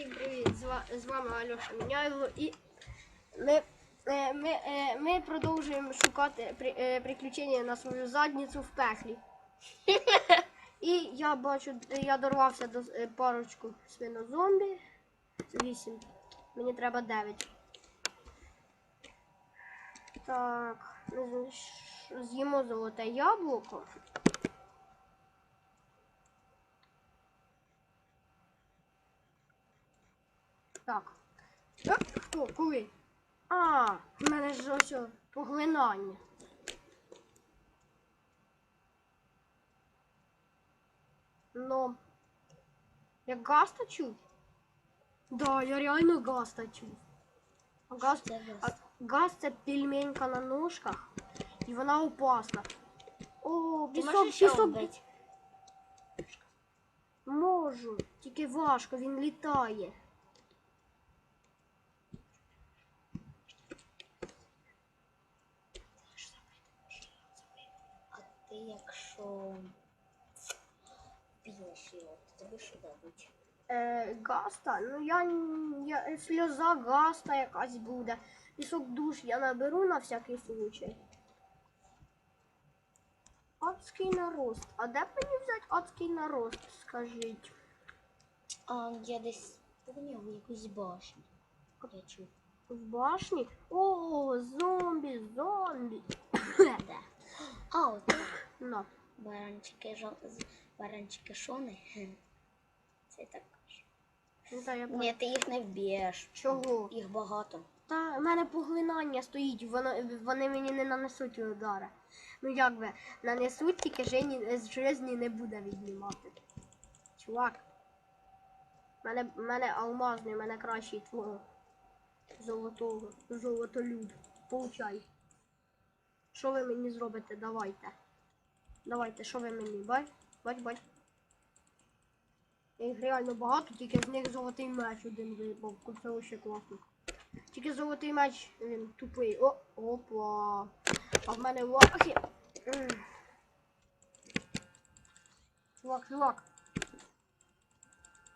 Всім привіт! З, вами Альоша Міняйло і ми, е, ми, е, ми продовжуємо шукати е, приключення на свою задницю в пеклі. І я бачу, я дорвався до парочку свинозомбі. Вісім. Мені треба дев'ять. Так, з'їмо золоте яблуко. Так. Хто? Коли? А, в мене ж ось поглинання. Ну. Я гаста чув? Да, я реально гаста чув. А Газ, а, газ це пельменька на ножках, і вона опасна. О, пісок, пісок. Можу, тільки важко, він літає. А ти якщо п'єш його, то тобі що дадуть? Е, гаста, ну я, я сльоза гаста якась буде. Пісок душ я наберу на всякий случай. Адський нарост. А де мені взяти адський нарост, скажіть? А я десь поняв якусь башню. Я чув. В башні? О, зомбі, зомбі. Да. А, от На. баранчики жо... баранчики шони. Це так кажу. Ну, та я Ні, ти їх не вб'єш. Чого? Їх багато. Та в мене поглинання стоїть, воно, вони мені не нанесуть удари. Ну як би, нанесуть, тільки жені, з жизні не буде віднімати. Чувак. в Мене, мене алмазний, мене кращий твого. Золотого. Золотолюд. Получай. Що ви мені зробите? Давайте. Давайте, що ви мені? Бач? Бач, бач. Їх реально багато, тільки з них золотий меч один випав. Це ще класно. Тільки золотий меч, він тупий. О, опа. А в мене лахи. Чувак, чувак.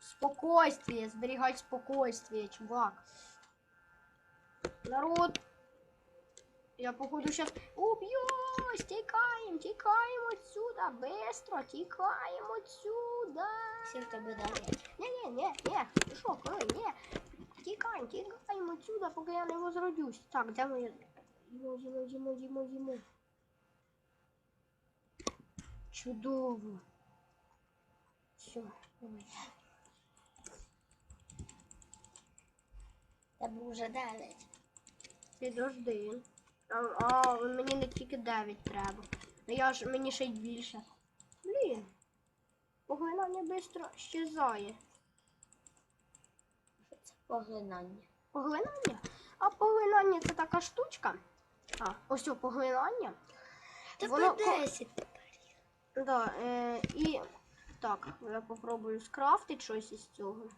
Спокойствие, зберігай спокойствие, чувак. Народ. Я походу сейчас убьюсь. Тікаємо, тікаємо отсюда. Быстро, тікаємо отсюда. Всі в тебе дадуть. Ні, ні, ні, ні. Ти що, коли? Ні. Тікаємо, тікаємо отсюда, поки я не возродюсь. Так, де моє? Їмо, їмо, їмо, їмо, їмо. Чудово. Все, давай. Тебе вже дев'ять. Підожди. А, а, мені не тільки 9 треба. Ну я ж мені ще й більше. Блін. Поглинання швидко щезає. Що це поглинання? Поглинання? А поглинання це така штучка. А, ось о, поглинання. Тебе Воно ко- 10 тепер. Да, е, і так, я попробую скрафтити щось із цього.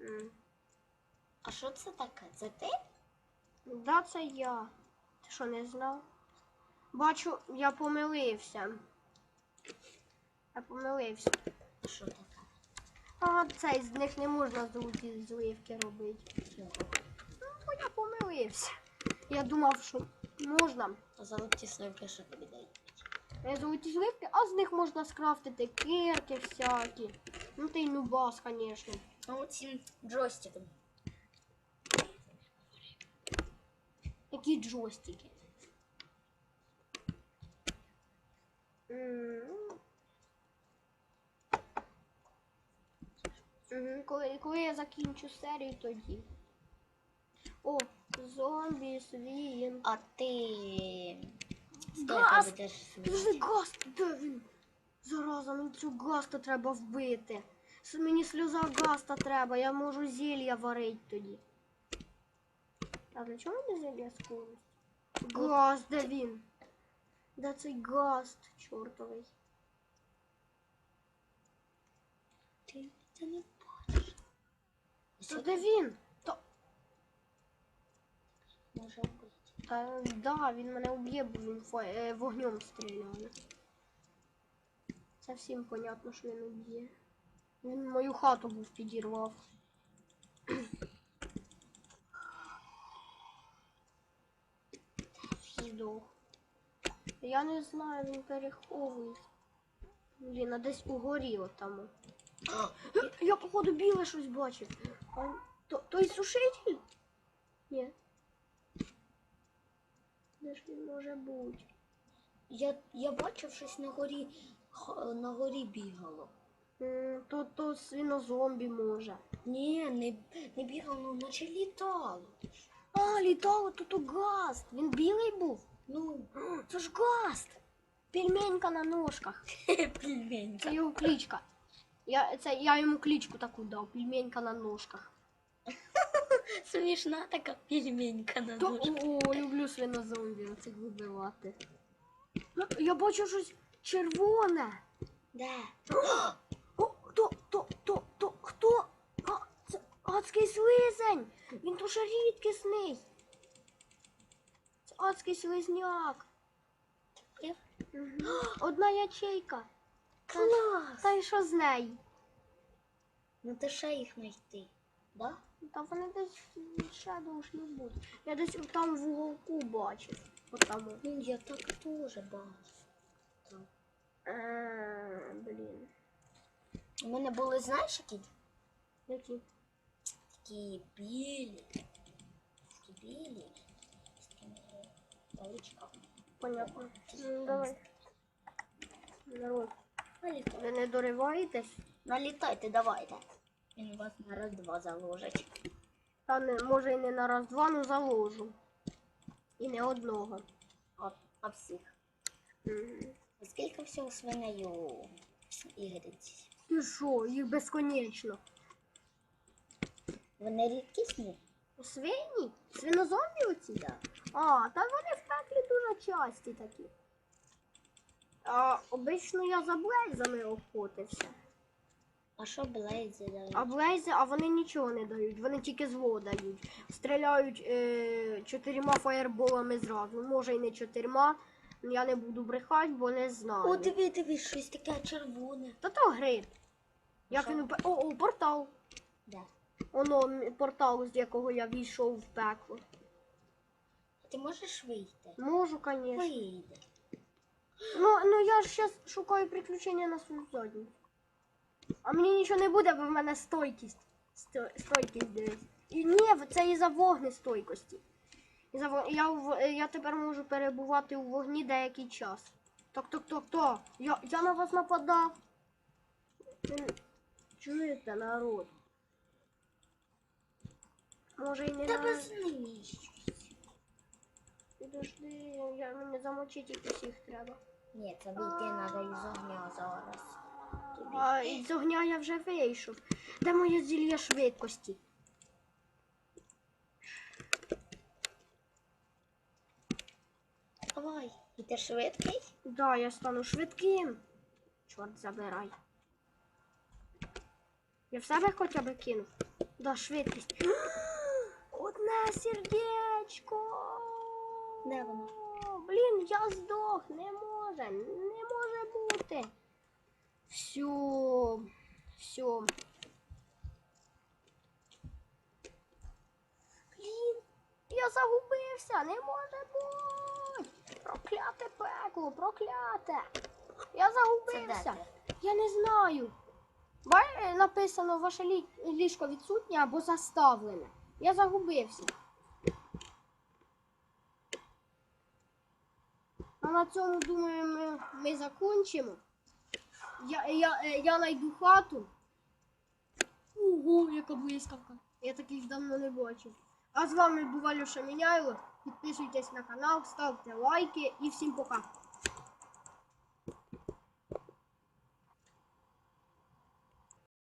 М-м. А що це таке? Це ти? Да, це я. Ти що не знав? Бачу, я помилився. Я помилився. А що таке? А цей з них не можна золоті зливки робити. Ну, бо я помилився. Я думав, що можна. А золоті сливки що тобі дають? Золоті зливки, а з них можна скрафтити кирки всякі. Ну ти й нубас, звісно. Ну, цим джойстиком. Які джойстики. Коли, коли я закінчу серію, тоді. О, зомбі, свін. А ти Газ! будеш гаст, де він? Зараза, мені цю гаста треба вбити. Мені сльоза гаста треба, я можу зілля варити тоді. А для чого мені зілля скорость? Гаст, де він? Де цей гаст чортовий? Ти це не бачиш. Та де він? Та, Може та да, він мене уб'є, бо він фо- е, вогнем стріляє. Це всім понятно, що він уб'є. Він мою хату був підірвав. Здох. Я не знаю, він переховується. Блін, а десь угорі отому. Я, я походу біле щось бачив. А, то, той сушитель? Ні. Де ж він може бути? Я, я бачив щось на горі, на горі бігало. М, То, то свинозомбі може. Ні, не, не бігало, наче літало. А, літало тут у гаст. Він білий був. Ну, Це ж гаст. Пельменька на ножках. пельменька. Це його кличка. Я, це, я йому кличку таку дав. Пельменька на ножках. Смішна така пельменька на То, ножках. о, люблю свинозомбі оцих вибивати. Ну, я бачу щось червоне. Де? О, то, то, то, то, хто? А, це адський слизень. Він дуже рідкісний. Адський слизняк. Одна ячейка. Клас! Та й що з неї? Ну ти ще їх знайти. Да? Та вони десь ще должні бути. Я десь там в уголку бачив. Отаму. Ну, я так теж бачу. Так. Е, Блін. У мене були, знаєш, які? Які? Такі білі. Такі білі. Понятно. Ну, давай. Народ. Ви не дориваєтесь? Налітайте, давайте. Він вас на раз-два заложить. Та не, може і не на раз-два, ну заложу. І не одного. А, а всіх. Мгм. А Скільки всього свиней у ігриці? І що, їх безконечно. Вони рідкісні? Свині? Свинозомбі оці? Да. А, та вони в пеклі дуже часті такі. А обично я за блейзами охотився. А що блейзи дають? А блейзи, а вони нічого не дають, вони тільки зло дають. Стріляють е, чотирма фаєрболами зразу. Може і не чотирма. Я не буду брехати, бо не знаю. О, диви, диви, щось таке червоне. Та то гриб. Як Що? він у пе- О, о, портал. Де? Воно м, портал, з якого я війшов в пекло. Ти можеш вийти? Можу, звісно. Вийди. Ну, ну я ж зараз шукаю приключення на свою задню. А мені нічого не буде, бо в мене стойкість. Сто, стойкість дивись. І ні, це із-за вогнестойкості. Із-за вог... я, в- я тепер можу перебувати у вогні деякий час. Так, так, так, так. Я, я на вас нападав. Чуєте, народ? Може і не Тебе на... знищу. Підожди, я мені замочити їх треба. Ні, це вийти треба із огня зараз. А із огня я вже вийшов. Де моє зілля швидкості? Давай. І ти швидкий? Да, я стану швидким. Чорт забирай. Я в себе хоча б кинув. Да, швидкість. Одне сердечко. Де воно? Блін, я здох. Не може. Не може бути. Все. Все. Блін, я загубився. Не може бути. Прокляте пекло, прокляте. Я загубився. Я не знаю. Е, написано ваше ліжко відсутнє або заставлене. Я загубився. На цьому, думаю, ми, ми закінчимо. Я, я, е, я найду хату. Ого, яка блискавка. Я таких давно не бачив. А з вами був Алюша Міняйло. Підписуйтесь на канал, ставте лайки і всім пока.